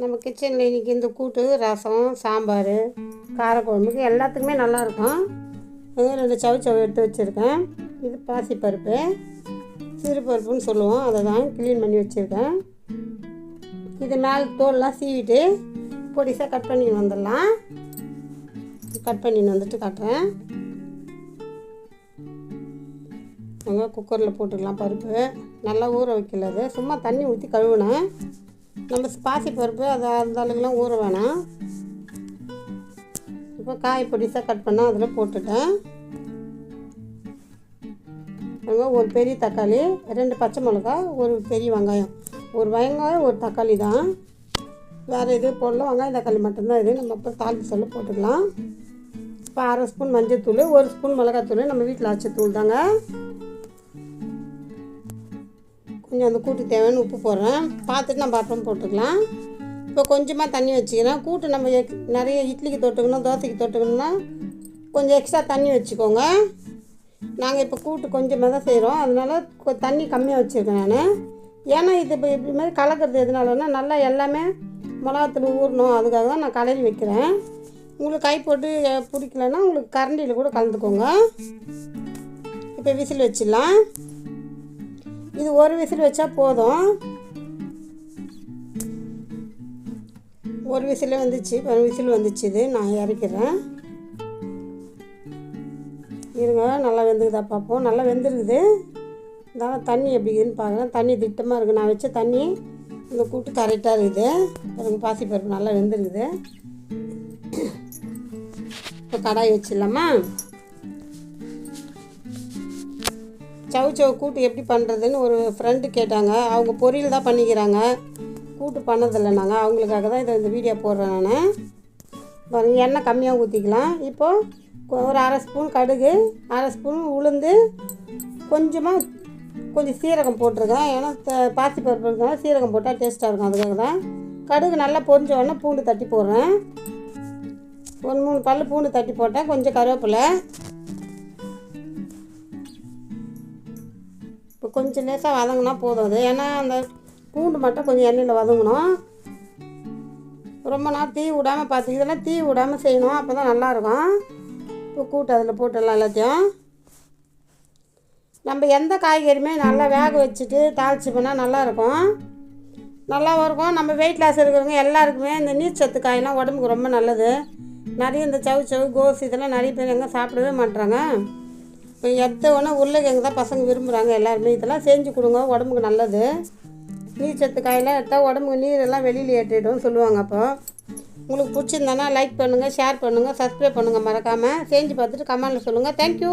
நம்ம கிச்சனில் இன்றைக்கி இந்த கூட்டு ரசம் சாம்பார் காரக்குழம்புக்கு எல்லாத்துக்குமே நல்லாயிருக்கும். அது ரெண்டு சவு சவு எடுத்து வச்சுருக்கேன். இது பாசிப்பருப்பு சிறுபருப்புன்னு சொல்லுவோம். அதை தான் க்ளீன் பண்ணி வச்சுருக்கேன். இது மேலே தோல்லாம் சீவிட்டு பொடிசாக கட் பண்ணின்னு வந்துடலாம். கட் பண்ணின்னு வந்துட்டு காட்டுறேன். அங்கே குக்கரில் போட்டுக்கலாம் பருப்பு. நல்லா ஊற வைக்கல அது. சும்மா தண்ணி ஊற்றி கழுவுனேன். நம்ம பாசி பருப்பு அது அந்த அளவுக்குலாம் ஊற வேணாம். இப்போ காய் பொடிசாக கட் பண்ணால் அதில் போட்டுட்டேன். ஒரு பெரிய தக்காளி ரெண்டு பச்சை மிளகா ஒரு பெரிய வெங்காயம். ஒரு வெங்காயம் ஒரு தக்காளி தான். வேறு எதுவும் போடல. வெங்காயம் தக்காளி மட்டும்தான் இது. நம்ம அப்புறம் தாளிப்பு சொல்ல போட்டுக்கலாம். இப்போ அரை ஸ்பூன் மஞ்சள் ஒரு ஸ்பூன் மிளகாத்தூள். நம்ம வீட்டில் அரைச்ச தூள் தாங்க. கொஞ்சம் அந்த கூட்டு தேவைன்னு உப்பு போடுறேன். பார்த்துட்டு நம்ம அப்புறம் போட்டுக்கலாம். இப்போ கொஞ்சமாக தண்ணி வச்சுக்கிறேன். கூட்டு நம்ம எக் நிறைய இட்லிக்கு தொட்டுக்கணும் தோசைக்கு தொட்டுக்கணும்னா கொஞ்சம் எக்ஸ்ட்ரா தண்ணி வச்சுக்கோங்க. நாங்கள் இப்போ கூட்டு கொஞ்சமாக தான் செய்கிறோம் அதனால கொ- தண்ணி கம்மியாக வச்சுருக்கேன் நான். ஏன்னா இது இப்போ இப்படி மாதிரி கலக்கிறது எதனாலன்னா நல்லா எல்லாமே மிளகாத்தூள் ஊறணும். அதுக்காக தான் நான் கலரி வைக்கிறேன். உங்களுக்கு கை போட்டு பிடிக்கலன்னா உங்களுக்கு கரண்டியில் கூட கலந்துக்கோங்க. இப்போ விசில் வச்சிடலாம். இது ஒரு விசில் வச்சா போதும். ஒரு விசிலே வந்துச்சு ஒரு விசில் வந்துச்சு இது. நான் இறக்கிறேன். இருங்க நல்லா வெந்துக்குதா பார்ப்போம். நல்லா வெந்துருக்குது. இருந்தாலும் தண்ணி எப்படி இருக்குதுன்னு பார்க்குறேன் தண்ணி திட்டமாக இருக்குது நான் வச்ச தண்ணி இந்த கூட்டு கரெக்டாக இருக்குது. பாருங்க பாசிப்பருப்பு நல்லா வெந்துருக்குது. இப்போ கடாய் வச்சிடலாமா? சவு சவு கூட்டு எப்படி பண்ணுறதுன்னு ஒரு ஃப்ரெண்டு கேட்டாங்க. அவங்க பொரியல் தான் பண்ணிக்கிறாங்க. கூட்டு பண்ணதில்லை நாங்கள் அவங்களுக்காக தான் இதை இந்த வீடியோ போடுறேன் நான். பாருங்கள் எண்ணெய் கம்மியாக ஊற்றிக்கலாம் இப்போது ஒரு அரை ஸ்பூன் கடுகு அரை ஸ்பூன் உளுந்து கொஞ்சமாக கொஞ்சம் சீரகம் போட்டிருக்கேன். ஏன்னா பாசி பாசிப்பருப்பு இருக்கனால சீரகம் போட்டால் டேஸ்ட்டாக இருக்கும். அதுக்காக தான் கடுகு நல்லா பொரிஞ்ச உடனே பூண்டு தட்டி போடுறேன். ஒரு மூணு பல் பூண்டு தட்டி போட்டேன். கொஞ்சம் கருவேப்பிலை. கொஞ்சம் லேசாக வதங்கினா போதும் அது ஏன்னா அந்த பூண்டு மட்டும் கொஞ்சம் எண்ணெயில் வதங்கணும். ரொம்ப நாள் தீ விடாமல் பார்த்து இதெல்லாம் தீ விடாமல் செய்யணும். அப்போ தான் நல்லாயிருக்கும். இப்போ கூட்டு அதில் போட்டுடலாம் எல்லாத்தையும். நம்ம எந்த காய்கறியுமே நல்லா வேக வச்சுட்டு தாளிச்சு பண்ணால் நல்லாயிருக்கும். நல்லா இருக்கும் நம்ம வெயிட் லாஸ் இருக்கிறவங்க எல்லாருக்குமே இந்த நீர்ச்சத்து காயெல்லாம் உடம்புக்கு ரொம்ப நல்லது. நிறைய இந்த சவு சவு கோஸ் இதெல்லாம் நிறைய பேர் எங்கே சாப்பிடவே மாட்றாங்க. இப்போ எடுத்த உடனே உருளைக்கிழங்கு தான் பசங்க விரும்புகிறாங்க எல்லாருமே. இதெல்லாம் செஞ்சு கொடுங்க உடம்புக்கு நல்லது. நீர் சத்து காயெல்லாம் எடுத்தால் உடம்புக்கு நீரெல்லாம் வெளியில் ஏற்றிடும் சொல்லுவாங்க அப்போ. உங்களுக்கு பிடிச்சிருந்தானா லைக் பண்ணுங்கள் ஷேர் பண்ணுங்கள் சப்ஸ்கிரைப் பண்ணுங்கள் மறக்காமல் செஞ்சு பார்த்துட்டு கமெண்டில் சொல்லுங்கள் தேங்க்யூ